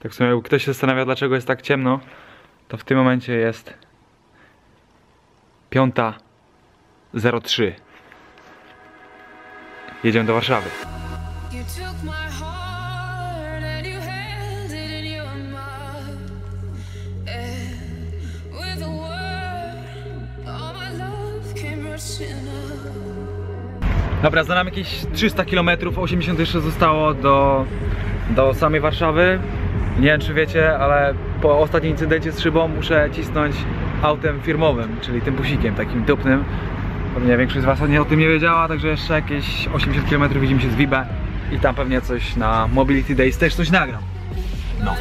Tak w sumie, jakby ktoś się zastanawia, dlaczego jest tak ciemno, to w tym momencie jest 5.03. Jedziemy do Warszawy. You took my heart and you held it in your mouth. And with a word, all my love came rushing up. Dobra, za nami jakieś 300 km, 80 jeszcze zostało do, do samej Warszawy. Nie wiem czy wiecie, ale po ostatnim incydencie z szybą muszę cisnąć autem firmowym, czyli tym busikiem takim dupnym. Pewnie większość z Was nie o tym nie wiedziała, także jeszcze jakieś 80 km widzimy się z Vibe i tam pewnie coś na Mobility Days też coś nagram. No.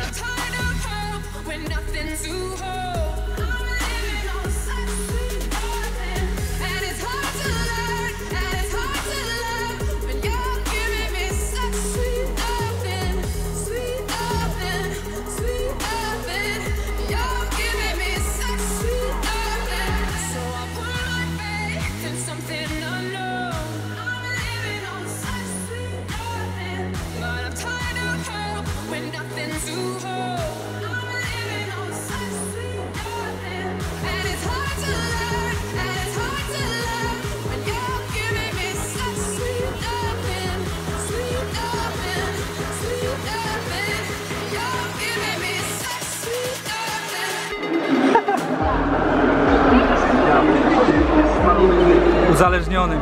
Uzależniony.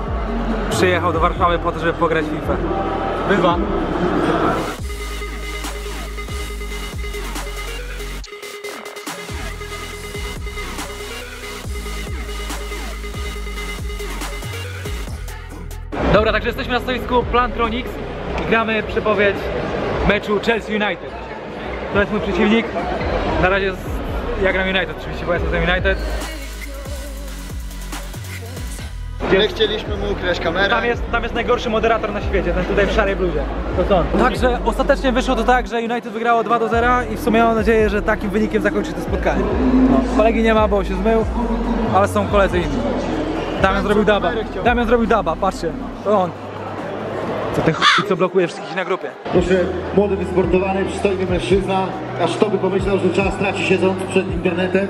Przyjechał do Warszawy po to, żeby pograć FIFA. Bywa. Dobra, także jesteśmy na stoisku Plantronics i gramy przepowiedź meczu Chelsea United. To jest mój przeciwnik. Na razie jest, ja gram United oczywiście, bo jestem United. My chcieliśmy mu ukraść kamerę. Tam jest, tam jest najgorszy moderator na świecie, ten tutaj w szarej bluzie. To co? Także ostatecznie wyszło to tak, że United wygrało 2 do 0 i w sumie mam nadzieję, że takim wynikiem zakończy to spotkanie. No, kolegi nie ma, bo się zmył, ale są koledzy inni. Damian zrobił daba. Damian zrobił daba, patrzcie. To on. Co ten chuj, co blokuje wszystkich na grupie. Proszę, młody, wysportowany, przystojny mężczyzna, aż kto by pomyślał, że czas traci siedząc przed internetem,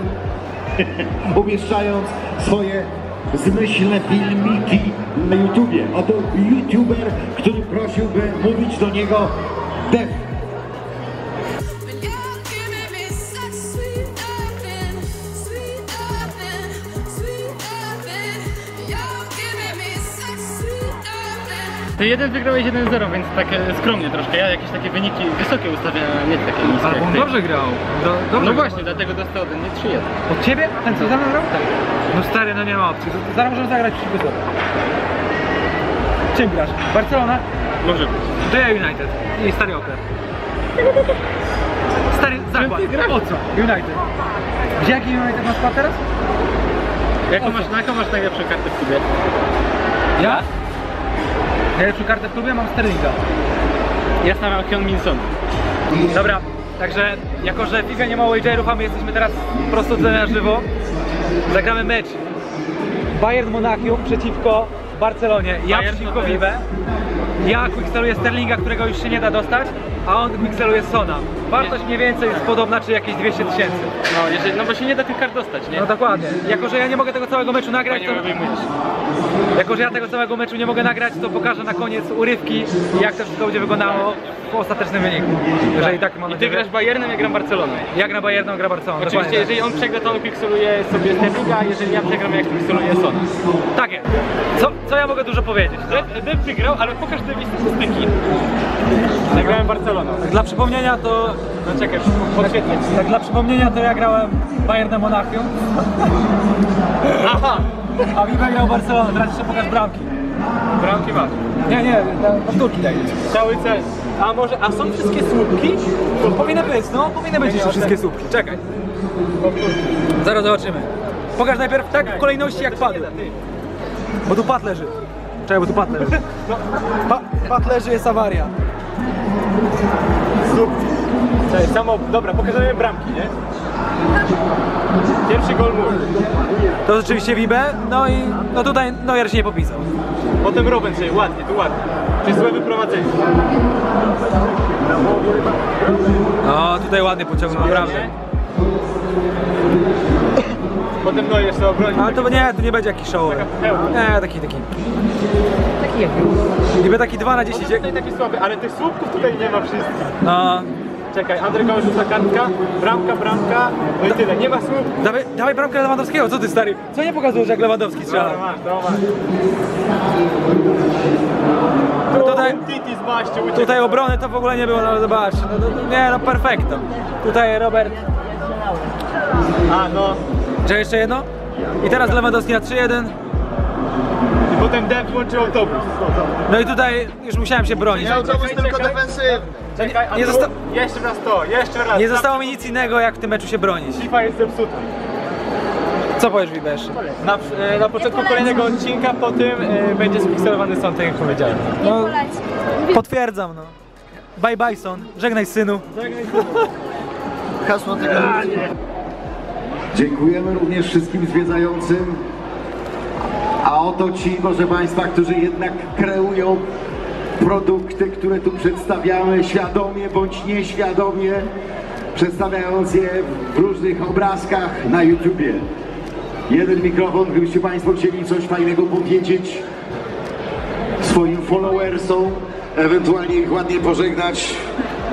umieszczając swoje zmyślne filmiki na YouTubie. Oto YouTuber, który prosiłby mówić do niego def. Ty jeden wygrałeś 1-0, więc tak e, skromnie troszkę. Ja jakieś takie wyniki wysokie ustawiam, nie takie niskie Ale on dobrze grał. Do, dobrze No grał. właśnie, dlatego dostał ode mnie 3-1. Od ciebie? Ten co za mną grał? Tak. No stary, no nie ma opcji. Zaraz możemy zagrać przeciwko sobie. Czym grasz? Barcelona? Może być. To ja United i stary Oker. Stary zakład. ty grasz? O co? United. Gdzie jaki United ma skład teraz? Jaką masz, na jaką masz najlepszą kartę w klubie? Ja? Najlepszą kartę w klubie mam Sterlinga. Ja stawiam Hyun Min Son. Dobra, także jako, że FIFA nie ma wagerów, a my jesteśmy teraz prosto na żywo, zagramy mecz Bayern Monachium przeciwko Barcelonie. Ja Bayern przeciwko Vive. Ja quickseluję Sterlinga, którego już się nie da dostać, a on quickseluje Sona. Wartość mniej więcej jest podobna, czy jakieś 200 tysięcy. No, jeżeli, no bo się nie da tych kart dostać, nie? No dokładnie. Jako, że ja nie mogę tego całego meczu nagrać, to, jako, że ja tego całego meczu nie mogę nagrać, to pokażę na koniec urywki, jak to wszystko będzie wyglądało w ostatecznym wyniku. Jeżeli tak mam I ty grasz Bayernem, ja gram Barceloną. Jak na Bayerną gra Barcelona. Oczywiście, tak. jeżeli on przegra, to on pikseluje sobie Sterlinga, a jeżeli ja przegram, jak pikseluję Sona. Tak jest. Co, co ja mogę dużo powiedzieć? Dep, Dep wygrał, ale pokaż te mi statystyki. Zagrałem Barceloną. Dla przypomnienia to... No czekaj, podświetlę ci. Tak dla przypomnienia to ja grałem Bayernem Monachium, Aha! a Viva grał Barcelona. Teraz jeszcze pokaż bramki. Bramki masz. Nie, nie, powtórki daj. Cały cel. A może, a są wszystkie słupki? To powinny być, no powinny być jeszcze wszystkie słupki. Czekaj. Zaraz zobaczymy. Pokaż najpierw tak w kolejności jak padły. Bo tu pad leży. Czekaj, bo tu pad leży. Pa, pad leży, jest awaria. Cześć, samo, dobra, pokażemy bramki, nie? Pierwszy gol mój. To rzeczywiście Vibe, no i no tutaj Neuer się nie popisał. Potem Robin sobie, ładnie, tu ładnie. To jest złe wyprowadzenie. No tutaj tutaj ładnie pociągnął, naprawdę. Potem no jeszcze obroni. Ale to nie, to nie będzie jakiś show. Nie, taki, taki. Taki jak Niby taki 2 na 10. jak- Tutaj taki słaby, ale tych słupków tutaj nie ma wszystkich. No, Czekaj, Andrzej Koło rzuca kartka, bramka, bramka, no i tyle, nie ma słupków. dawaj, dawaj bramkę Lewandowskiego, co ty stary? Co nie pokazujesz jak Lewandowski strzela? Dobra, masz. Tutaj, tutaj obrony to w ogóle nie było, no zobacz. No, no, no, nie, no perfekto. Tutaj Robert. A no, Czy jeszcze jedno? I teraz Lewandowski na 3-1. i potem Dev włączył autobus. No i tutaj już musiałem się bronić. Nie autobus, Czekaj, tylko czekaj. defensywny. Czekaj, nie zosta- Jeszcze raz to, jeszcze raz. Nie zostało mi nic innego jak w tym meczu się bronić. FIFA jest zepsuta. Co powiesz Wibesz? Na, e, na początku kolejnego odcinka, po tym e, będzie spikselowany sąd, tak jak powiedziałem. No, potwierdzam no. Bye bye son, żegnaj synu. Hasło tego. Dziękujemy również wszystkim zwiedzającym. A oto ci, proszę Państwa, którzy jednak kreują produkty, które tu przedstawiamy, świadomie bądź nieświadomie, przedstawiając je w różnych obrazkach na YouTubie. Jeden mikrofon, gdybyście Państwo chcieli coś fajnego powiedzieć swoim followersom, ewentualnie ich ładnie pożegnać,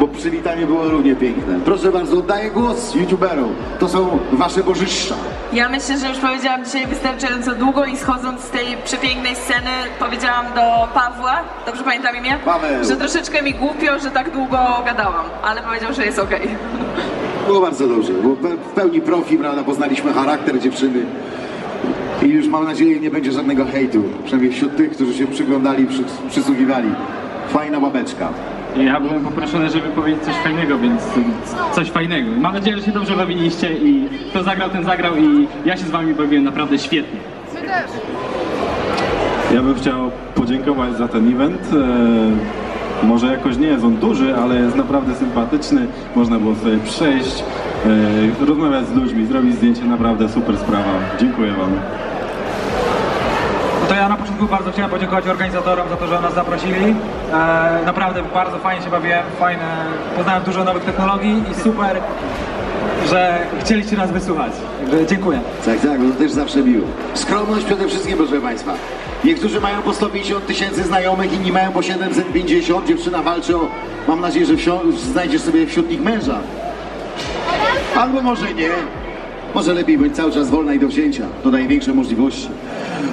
bo przywitanie było równie piękne. Proszę bardzo, oddaję głos YouTuberom. To są Wasze bożyszcza. Ja myślę, że już powiedziałam dzisiaj wystarczająco długo i schodząc z tej przepięknej sceny powiedziałam do Pawła, dobrze pamiętam imię? Paweł. Że troszeczkę mi głupio, że tak długo gadałam, ale powiedział, że jest okej. Było bardzo dobrze, bo pe- w pełni profi, prawda, poznaliśmy charakter dziewczyny i już mam nadzieję nie będzie żadnego hejtu, przynajmniej wśród tych, którzy się przyglądali, przy, przysłuchiwali. Fajna babeczka. Ja byłem poproszony, żeby powiedzieć coś fajnego, więc coś fajnego. Mam nadzieję, że się dobrze bawiliście i kto zagrał, ten zagrał i ja się z wami bawiłem naprawdę świetnie. Ja bym chciał podziękować za ten event. E, może jakoś nie jest on duży, ale jest naprawdę sympatyczny. Można było sobie przejść, e, rozmawiać z ludźmi, zrobić zdjęcie. Naprawdę super sprawa. Dziękuję Wam. To ja na początku bardzo chciałem podziękować organizatorom za to, że nas zaprosili. E, naprawdę bardzo fajnie się bawiłem, fajne, poznałem dużo nowych technologii i super, że chcieliście nas wysłuchać. Także dziękuję. Tak, tak, to też zawsze miło. Skromność przede wszystkim, proszę Państwa. Niektórzy mają po 150 tysięcy znajomych, inni mają po 750. Dziewczyna walczy o, mam nadzieję, że znajdziesz sobie wśród nich męża. Albo może nie. Może lepiej bądź cały czas wolna i do wzięcia. To daje większe możliwości.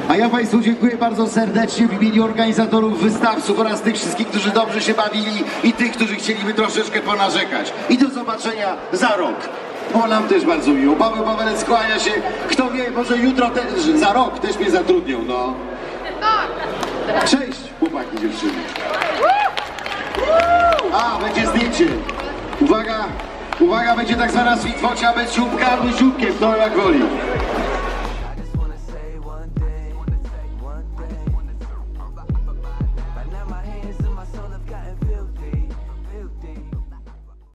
A ja Państwu dziękuję bardzo serdecznie w imieniu organizatorów wystawców oraz tych wszystkich, którzy dobrze się bawili i tych, którzy chcieliby troszeczkę ponarzekać. I do zobaczenia za rok. Bo nam też bardzo miło. Paweł Pawelec skłania się. Kto wie, może jutro też, za rok też mnie zatrudnią, no. Cześć, chłopaki, dziewczyny. A, będzie zdjęcie. Uwaga, uwaga, będzie tak zwana switwocia bez siódka albo siódkiem, to jak woli.